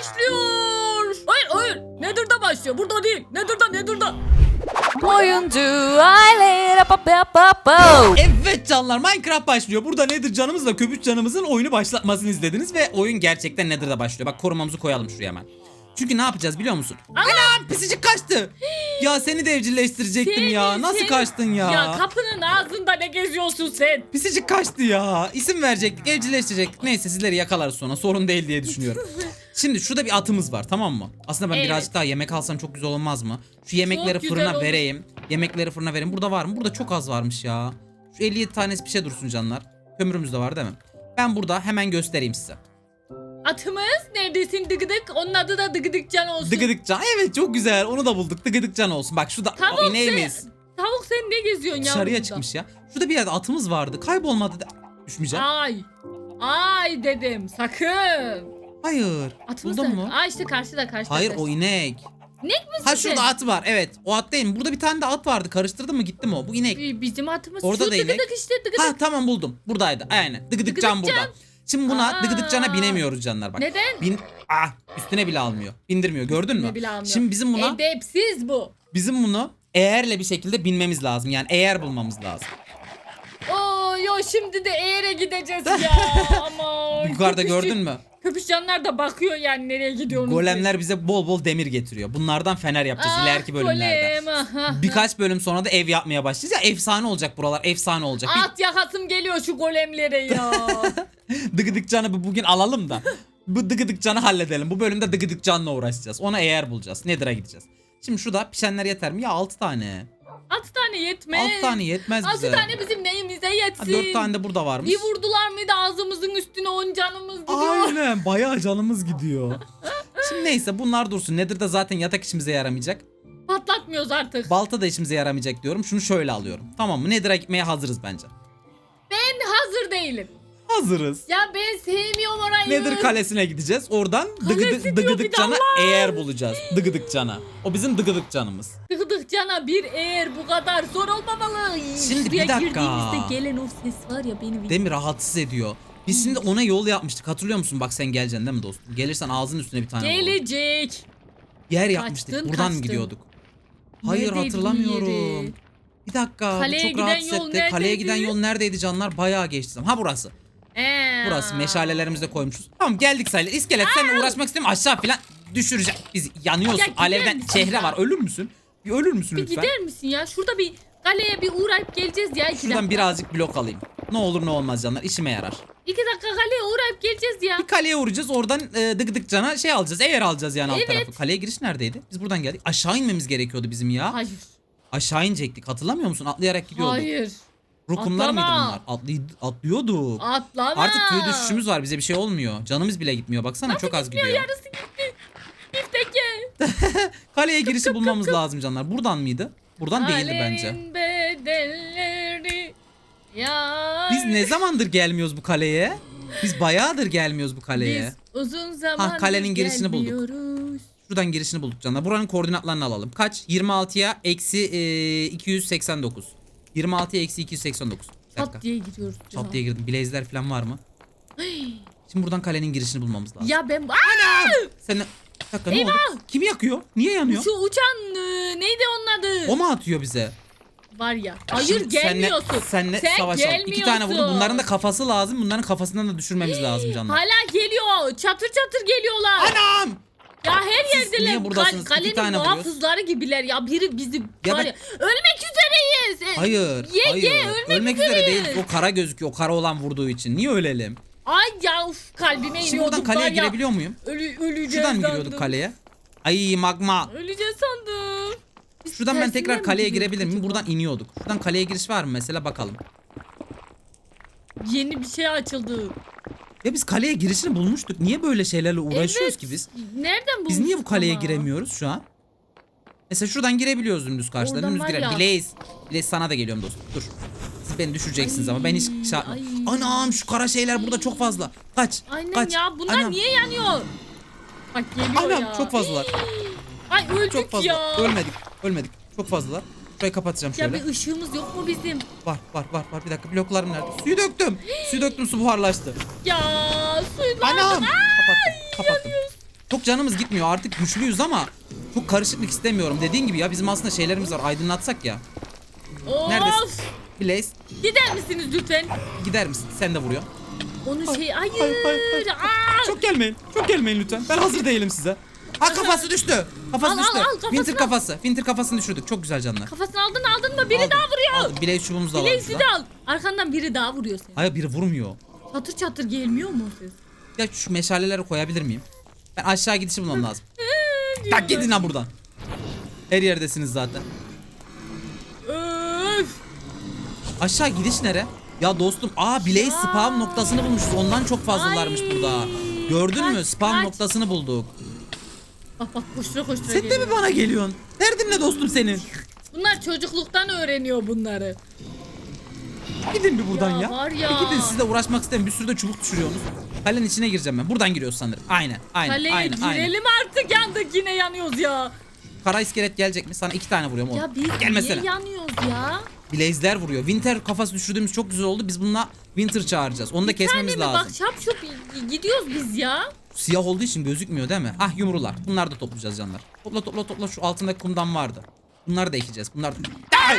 başlıyor. Hayır hayır. Nether'da başlıyor. Burada değil. Nether'da Nether'da. Oyuncu aile pa pa pa pa. Evet canlar Minecraft başlıyor. Burada Nether canımızla köpüş canımızın oyunu başlatmasını izlediniz ve oyun gerçekten Nether'da başlıyor. Bak korumamızı koyalım şuraya hemen. Çünkü ne yapacağız biliyor musun? Anam pisicik kaçtı. ya seni de evcilleştirecektim ya. Seni- Nasıl seni- kaçtın ya? Ya kapının ağzında ne geziyorsun sen? Pisicik kaçtı ya. İsim verecektik, evcilleştirecektik. Neyse sizleri yakalarız sonra. Sorun değil diye düşünüyorum. Şimdi şurada bir atımız var tamam mı? Aslında ben Evet. birazcık daha yemek alsam çok güzel olmaz mı? Şu yemekleri Çok fırına olur. vereyim. Yemekleri fırına vereyim. Burada var mı? Burada çok az varmış ya. Şu 57 tanesi bir şey dursun canlar. Kömürümüz de var değil mi? Ben burada hemen göstereyim size. Atımız neredesin dıgıdık? Onun adı da dıgıdık can olsun. Dıgıdıkcan. Evet çok güzel. Onu da bulduk. Dıgıdıkcan olsun. Bak şurada Tavuk ineğimiz. sen, tavuk sen ne geziyorsun ya? Dışarıya çıkmış ya. Şurada bir yerde atımız vardı. Kaybolmadı. Düşmeyeceğim. Ay. Ay dedim sakın. Hayır. Atımız Buldun da- mu? Aa işte karşıda karşıda. Hayır karşıda. o inek. İnek misin Ha sen? şurada at var. Evet. O at değil mi? Burada bir tane de at vardı. Karıştırdın mı? Gitti mi o? Bu inek. Bi- Bizim atımız Orada şu da inek. dıgıdık işte dıgıdık. Ha tamam buldum. Buradaydı. Aynen. Dıgıdık can Dıgıdık burada. Şimdi buna Aa. dıgıdık cana binemiyoruz canlar bak. Neden? Bin ah üstüne bile almıyor. Bindirmiyor. Gördün mü? Bile almıyor. Şimdi bizim buna Edepsiz bu. bizim bunu eğerle bir şekilde binmemiz lazım. Yani eğer bulmamız lazım. Şimdi de eğere gideceğiz ya. Aman. Yukarıda köpüşü- gördün mü? Köpüşcanlar da bakıyor yani nereye gidiyorsunuz. Golemler bize bol bol demir getiriyor. Bunlardan fener yapacağız Ah, ileriki bölümlerde. Golem, aha. Birkaç bölüm sonra da ev yapmaya başlayacağız. Ya efsane olacak buralar. Efsane olacak. Bir- At yakasım geliyor şu golemlere ya. Dıgıdık canı bu bugün alalım da. Bu dıgıdık canı halledelim. Bu bölümde dıgıdık canla uğraşacağız. Ona eğer bulacağız. Nether'a gideceğiz. Şimdi şurada pişenler yeter mi? Ya 6 tane. Altı tane yetmez. 6 tane yetmez Altı bize. tane bizim neyimize yetsin. Ha, 4 tane de burada varmış. Bir vurdular mıydı ağzımızın üstüne on canımız gidiyor. Aynen bayağı canımız gidiyor. Şimdi neyse bunlar dursun. Nether'da zaten yatak işimize yaramayacak. Patlatmıyoruz artık. Balta da işimize yaramayacak diyorum. Şunu şöyle alıyorum. Tamam mı? Nether'a gitmeye hazırız bence. Ben hazır değilim. Hazırız. Ya ben sevmiyorum orayı. Nether kalesine gideceğiz. Oradan Kalesi dıgıdık, diyor dıgıdık bir de cana eğer bulacağız. Dıgıdık cana. O bizim dıgıdık canımız. Tıkıdık cana bir eğer bu kadar zor olmamalı. Şimdi Şuraya bir dakika. girdiğimizde gelen o ses var ya beni. Değil mi? Rahatsız ediyor. Biz şimdi ona yol yapmıştık. Hatırlıyor musun? Bak sen geleceksin değil mi dostum? Gelirsen ağzının üstüne bir tane vur. Gelecek. Yer yapmıştık. Kaçtın, Buradan mı kaçtın. gidiyorduk? Hayır Neredeydi bu hatırlamıyorum. yeri? Bir dakika. bu Kaleye çok giden rahatsız yol etti. Kaleye neredeydi? giden yol neredeydi canlar? Bayağı geçti. Ha burası. Ee. Burası. Meşalelerimizi de koymuşuz. Tamam geldik sayılır. İskelet seninle uğraşmak istemiyorum. Aşağı falan düşüreceğim. Biz yanıyorsun. Ya gider Alevden misin çehre ya? var. Ölür müsün? Bir ölür müsün Bir lütfen? gider misin ya? Şurada bir kaleye bir uğrayıp geleceğiz ya. iki Şuradan dakika. birazcık blok alayım. Ne olur ne olmaz canlar. İşime yarar. İki dakika kaleye uğrayıp geleceğiz ya. Bir kaleye uğrayacağız. Oradan e, dık dık cana şey alacağız. Eğer alacağız yani alt Evet. tarafı. Kaleye giriş neredeydi? Biz buradan geldik. Aşağı inmemiz gerekiyordu bizim ya. Hayır. Aşağı inecektik. Hatırlamıyor musun? Atlayarak gidiyorduk. Hayır. Rokumlar mıydı Atlama. bunlar? Atlay atlıyorduk. Atlama. Artık tüy düşüşümüz var. Bize bir şey olmuyor. Canımız bile gitmiyor. Baksana çok az gidiyor. Yarısı gitti. Kaleye girişi bulmamız lazım canlar. Buradan mıydı? Buradan değildi bence. Bedelleri ya. Biz ne zamandır gelmiyoruz bu kaleye? Biz bayağıdır gelmiyoruz bu kaleye. Biz uzun zaman kalenin girişini bulduk. gelmiyoruz. Şuradan girişini bulduk canlar. Buranın koordinatlarını alalım. Kaç? 26'ya eksi e, 289. 26'ya eksi 289. Bir dakika. Diye giriyoruz. Çat diye girdim. Blaze'ler falan var mı? Şimdi buradan kalenin girişini bulmamız lazım. Ya ben... Aa! Sen? Bir dakika ne oldu? Kimi yakıyor? Niye yanıyor? Şu uçan e, neydi onun adı? O mu atıyor bize? Var ya. Hayır Şimdi gelmiyorsun. Senle, senle Sen savaşalım. İki tane vurdum. gelmiyorsun. Bunların da kafası lazım. Bunların kafasından da düşürmemiz lazım canlar. Hala geliyor. Çatır çatır geliyorlar. Anam! Ya her Siz yerdeler. niye buradasınız? Kal- İki kalenin tane vuruyoruz. muhafızları gibiler ya. Biri bizi Ya var ben- ya. Ölmek üzereyiz. E, Hayır. Ye hayır. ye ölmek, üzere üzereyiz. değil. O kara gözüküyor. O kara olan vurduğu için. Niye ölelim? Ay ya uf, kalbime Şimdi iniyorduk buradan kaleye ya. girebiliyor muyum? Ölü, öleceğiz Şuradan mı sandım. giriyorduk kaleye? Ay magma. Öleceğiz sandım. Biz Şuradan ben tekrar kaleye girebilir miyim? Buradan iniyorduk. Şuradan kaleye giriş var mı mesela bakalım. Yeni bir şey açıldı. Ya biz kaleye girişini bulmuştuk. Niye böyle şeylerle uğraşıyoruz Evet. ki biz? Nereden Biz niye bu kaleye ama? giremiyoruz şu an? Mesela şuradan girebiliyoruz dümdüz karşıdan. Dümdüz ya. Blaze. Blaze sana da geliyorum dostum. Dur. Beni düşüreceksiniz Ay, ama ben hiç şey yapmam. ay. Anam şu kara şeyler burada çok fazla. Kaç. Aynen kaç. ya bunlar Anam, niye yanıyor? Bak geliyor Anam ya. çok fazlalar. Ay öldük Çok fazla. ya. Ölmedik. Ölmedik. Çok fazlalar. Şurayı kapatacağım Ya şöyle. bir ışığımız yok mu bizim? Var var var var. Bir dakika bloklarım nerede? Suyu döktüm. Suyu döktüm su buharlaştı. Ya suyun Anam. lazım. Kapattım. Kapattım. Çok canımız gitmiyor artık güçlüyüz ama çok karışıklık istemiyorum. Dediğin gibi ya bizim aslında şeylerimiz var aydınlatsak ya. Of. Neredesin? Blaze Gider misiniz lütfen? gider misin? Sen de vuruyor. Onu şey hayır. hayır, hayır. Aa! Çok gelmeyin. Çok gelmeyin lütfen. Ben hazır değilim size. Ha kafası düştü. Kafası Al, al, düştü. al, kafasını Winter al. kafası. Winter kafasını düşürdük. Çok güzel canlar. Kafasını aldın aldın mı? Biri Aldım, daha vuruyor. aldım. Blaze çubuğumuz da. Bileğisi burada. de al. Arkandan biri daha vuruyor seni. Hayır biri vurmuyor. Çatır çatır gelmiyor mu o ses? Ya şu meşaleleri koyabilir miyim? Ben aşağı gidişi bulmam lazım. Tak gidin ha buradan. Her yerdesiniz zaten. Aşağı gidiş nere? Ya dostum aa Blaze spawn noktasını bulmuşuz. Ondan çok fazlalarmış Ay. burada. Gördün mü? Kaç, Spawn kaç. noktasını bulduk. Bak bak koştura koştura Sen de geliyor. mi bana geliyorsun? Derdin ne dostum senin? Bunlar çocukluktan öğreniyor bunları. Gidin bir buradan ya. Ya var ya. Bir gidin siz de uğraşmak istemiyorum. Bir sürü de çubuk düşürüyorsunuz. Kalenin içine gireceğim ben. Buradan giriyoruz sanırım. Aynen. Aynen. Kaleye aynen. aynen. girelim artık yandık yine yanıyoruz ya. Kara iskelet gelecek mi? Sana iki tane vuruyorum oğlum. Ya biz Gelmesene. niye yanıyoruz ya? Blaze'ler vuruyor. Winter kafası düşürdüğümüz çok güzel oldu. Biz bununla Winter çağıracağız. Onu da kesmemiz Tane mi? lazım. Bak şap şup gidiyoruz biz ya. Siyah olduğu için gözükmüyor değil mi? Ah yumrular. Bunları da toplayacağız canlar. Topla topla topla şu altındaki kumdan vardı. Bunları da ekeceğiz. Bunlar Ay!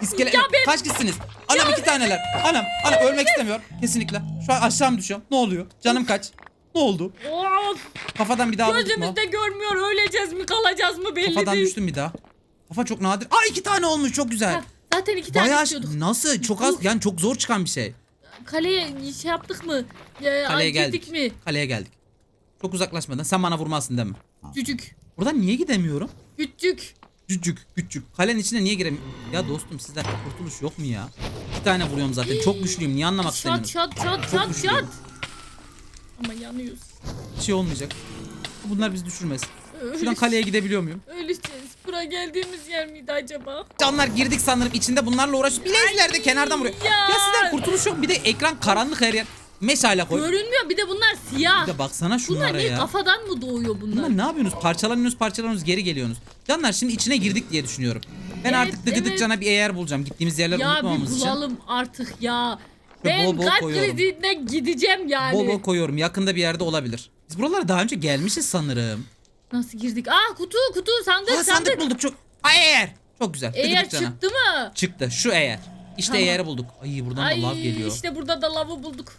İskele... Ya ben- Kaç kişisiniz? Anam iki taneler. Anam, anam ölmek istemiyor. Kesinlikle. Şu an aşağı mı düşüyorum? Ne oluyor? Canım kaç? Ne oldu? Of. Kafadan bir daha vurduk mu? Gözümüzde görmüyor öleceğiz mi kalacağız mı belli Kafadan değil. düştüm bir daha. Kafa çok nadir. Aa iki tane olmuş çok güzel. Ha, zaten iki tane Bayağı istiyorduk. nasıl? Çok az yani çok zor çıkan bir şey. Kaleye şey yaptık mı? Ya, Kaleye girdik geldik. mi? Kaleye geldik. Çok uzaklaşmadan. Sen bana vurmazsın mi? Cücük. Buradan niye gidemiyorum? Küçük. Cücük küçük. Kalenin içine niye giremiyorum? Ya dostum sizden kurtuluş yok mu ya? İki tane vuruyorum zaten. Çok güçlüyüm. Niye anlamak Çat istemiyorsun? çat çat Çok çat güçlüyüm. çat. Ama yanıyoruz. Bir şey olmayacak. Bunlar bizi düşürmez. Şuradan kaleye gidebiliyor muyum? Öleceğiz. Bura geldiğimiz yer miydi acaba? Canlar girdik sanırım içinde bunlarla uğraş. Bilezler de kenardan vuruyor. ya. Ya sizden kurtuluş yok. Bir de ekran karanlık her yer. Meşale koy. Görünmüyor bir de bunlar siyah. Bir de baksana Bunlar şunlara niye ya. kafadan mı doğuyor bunlar? Bunlar ne yapıyorsunuz? Parçalanıyorsunuz parçalanıyorsunuz geri geliyorsunuz. Canlar şimdi içine girdik diye düşünüyorum. Ben Evet, artık dıgıdık evet. cana bir yer bulacağım. Gittiğimiz yerleri ya bir unutmamamız için. bulalım artık ya. Ben bol bol kalp koyuyorum. krizine gideceğim yani. Bol bol koyuyorum. Yakında bir yerde olabilir. Biz buralara daha önce gelmişiz sanırım. Nasıl girdik? Aa kutu kutu sandık Aa, sandık. sandık bulduk çok. Ay eğer. Çok güzel. Eğer çıktı mı? Çıktı. Şu eğer. İşte Tamam. eğeri bulduk. Ay buradan da lav geliyor. işte burada da lavı bulduk.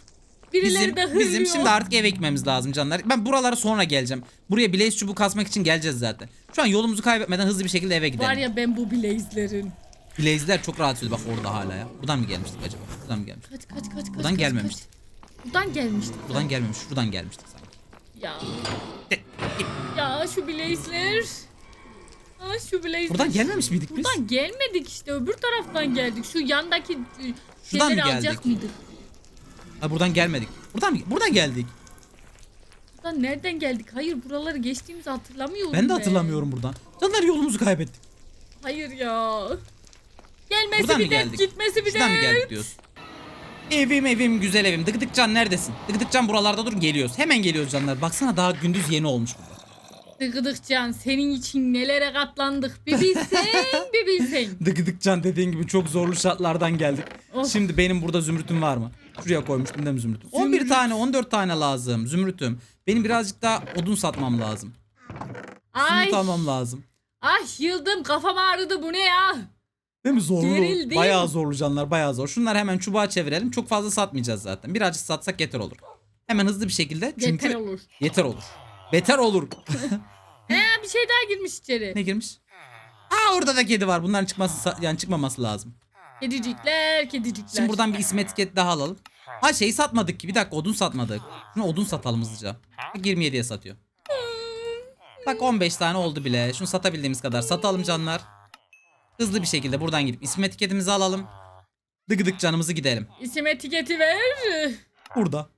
Birileri Bizim, de hırlıyor. bizim şimdi artık eve gitmemiz lazım canlar. Ben buralara sonra geleceğim. Buraya Blaze çubuğu kasmak için geleceğiz zaten. Şu an yolumuzu kaybetmeden hızlı bir şekilde eve gidelim. Var ya ben bu blaze'lerin. Blaze'ler çok rahat ediyor. Bak orada hala ya. Buradan mı gelmiştik acaba? Buradan mı gelmiştik? Kaç kaç kaç kaç. Buradan kaç, gelmemiştik. kaç. Buradan gelmiştik. Buradan gelmemiş. Şuradan gelmiştik sanki. Ya. De- Şu blaze'ler. Aa şu blaze'ler. Buradan gelmemiş miydik biz? Buradan gelmedik işte öbür taraftan geldik. Şu yandaki e, Şuradan mı geldik? alacak mıydık? Ha, buradan gelmedik. Buradan mı? Buradan geldik. Buradan nereden geldik? Hayır buraları geçtiğimizi hatırlamıyorum Ben de hatırlamıyorum buradan. Canlar yolumuzu kaybettik. Hayır ya. Gelmesi Buradan mı bir dert, gitmesi bir Şuradan mı dert. geldik diyorsun? Evim evim güzel evim. Dıgıdıkcan neredesin? Dıgıdıkcan buralarda dur geliyoruz. Hemen geliyoruz canlar. Baksana daha gündüz yeni olmuş burada. Dıgıdıkcan senin için nelere katlandık bir bilsen bir bilsen. Dıgıdıkcan dediğin gibi çok zorlu şartlardan geldik. Of. Şimdi benim burada zümrütüm var mı? Şuraya koymuştum değil mi zümrütüm? 11 Zümrüt. tane 14 tane lazım zümrütüm. Benim birazcık daha odun satmam lazım. Ay, Zümrüt almam lazım. ay yıldım kafam ağrıdı bu ne ya? Değil mi zorlu? Gerildim. Bayağı zorlu canlar bayağı zor. Şunları hemen çubuğa çevirelim. Çok fazla satmayacağız zaten. Birazcık satsak yeter olur. Hemen hızlı bir şekilde çünkü Yeter olur. Yeter olur. Beter olur. He bir şey daha girmiş içeri. ne girmiş? Aa orada da kedi var. Bunların çıkması yani çıkmaması lazım. Kedicikler kedicikler. Şimdi buradan bir isim etiket daha alalım. Ha şeyi satmadık ki. Bir dakika odun satmadık. Şunu odun satalım hızlıca. Bak 27'ye satıyor. Bak 15 tane oldu bile. Şunu satabildiğimiz kadar satalım canlar. Hızlı bir şekilde buradan gidip isim etiketimizi alalım. Dıgıdık canımızı gidelim. İsim etiketi ver. Burada.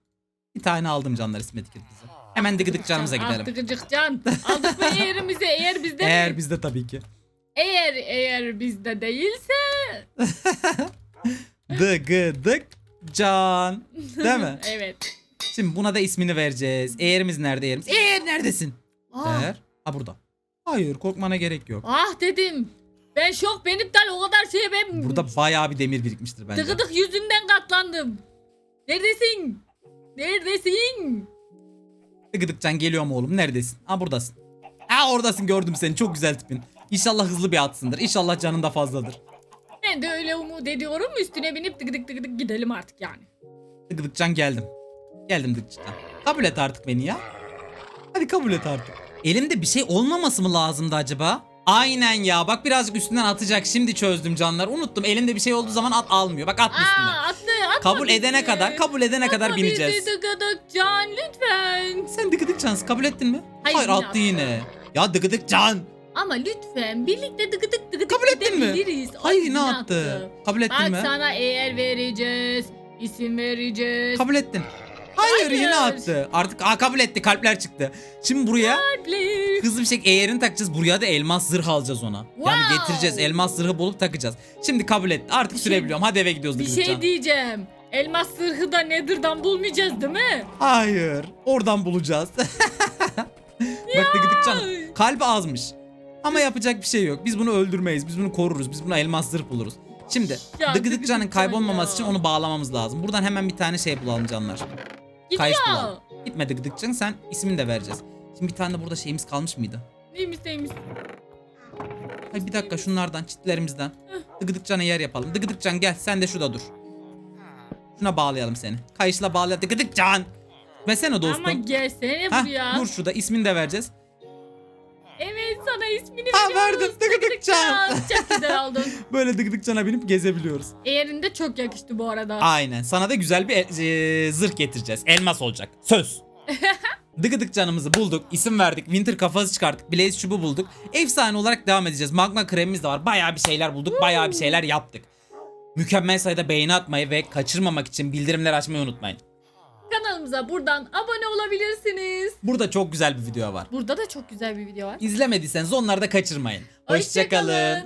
Bir tane aldım canlar isim etiketimizi. Hemen dıgıdık canımıza Ah, gidelim. dıgıcık can. Aldık mı yerimizi eğer bizde Eğer mi? bizde tabii ki. Eğer eğer bizde değilse Dıgıdık can. Değil mi? evet. Şimdi buna da ismini vereceğiz. Eğerimiz nerede eğerimiz? Eğer neredesin? Ah, Eğer. Ha burada. Hayır korkmana gerek yok. ah dedim. Ben şok ben iptal o kadar şeye ben Burada bayağı bir demir birikmiştir bence. dıgıdık yüzünden katlandım. Neredesin? Neredesin? Dıgıdıkcan geliyor mu oğlum? Neredesin? Ha buradasın. Ha oradasın gördüm seni. Çok güzel tipin. İnşallah hızlı bir atsındır. İnşallah canın da fazladır. Ben de öyle umut ediyorum. Üstüne binip tık tık tık tık gidelim artık yani. Dıgıdıkcan geldim. Geldim Dıgıdıkcan. Kabul et artık beni ya. Hadi kabul et artık. Elimde bir şey olmaması mı lazımdı acaba? Aynen ya. Bak birazcık üstünden atacak. Şimdi çözdüm canlar. Unuttum. Elimde bir şey olduğu zaman at almıyor. Bak at üstünden. Aa attı atma Kabul edene kadar, kabul edene kadar bineceğiz. dıgıdık can lütfen. Sen dıgıdık cansı kabul ettin mi? Hayır, yine attı yine. Ya dıgıdık can. Ama lütfen birlikte dıgıdık dıgıdık Kabul ettin mi? gidebiliriz. Hayır ne yine attı? Kabul ettin Bak mi? sana eğer vereceğiz. isim vereceğiz. Kabul ettin. Hayır, Hayır. yine attı. Artık aa, kabul etti kalpler çıktı. Şimdi buraya Kalpler. Hızlı bir şekilde eğerini takacağız. Buraya da elmas zırh alacağız ona. Yani Wow. getireceğiz. Elmas zırhı bulup takacağız. Şimdi kabul etti. Artık Bir şey- sürebiliyorum. Hadi eve gidiyoruz Bir şey diyeceğim. Elmas zırhı da Nether'dan bulmayacağız değil mi? Hayır. Oradan bulacağız. Bak dıgıdık can. Kalbi azmış. Ama yapacak bir şey yok. Biz bunu öldürmeyiz. Biz bunu koruruz. Biz buna elmas zırh buluruz. Şimdi dıgıdık canın Can kaybolmaması ya. için onu bağlamamız lazım. Buradan hemen bir tane şey bulalım canlar. Kayış Gidiyor. bulalım. Gitme dıgıdık can sen ismini de vereceğiz. Şimdi bir tane de burada şeyimiz kalmış mıydı? Neymiş neymiş. Hay bir dakika şunlardan çitlerimizden. Dıgıdık cana yer yapalım. Dıgıdık can gel sen de şurada dur. Şuna bağlayalım seni. Kayışla bağlayalım. Dıgıdık can. Versene dostum. Ama gelsene Hah, buraya. dur şurada ismini de vereceğiz. Evet sana ismini Ha, veriyoruz. verdim. Dıgıdık Can. Çok güzel oldun. Böyle dıgıdık cana binip gezebiliyoruz. Eğerinde çok yakıştı bu arada. Aynen. Sana da güzel bir e, zırh getireceğiz. Elmas olacak. Söz. Dıgıdık canımızı bulduk. isim verdik. Winter kafası çıkarttık. Blaze çubuğu bulduk. Efsane olarak devam edeceğiz. Magma kremimiz de var. Bayağı bir şeyler bulduk. Bayağı bir şeyler yaptık. Mükemmel sayıda beğeni atmayı ve kaçırmamak için bildirimleri açmayı unutmayın. Kanalımıza buradan abone olabilirsiniz. Burada çok güzel bir video var. Burada da çok güzel bir video var. İzlemediyseniz onları da kaçırmayın. Hoşçakalın. Hoşçakalın.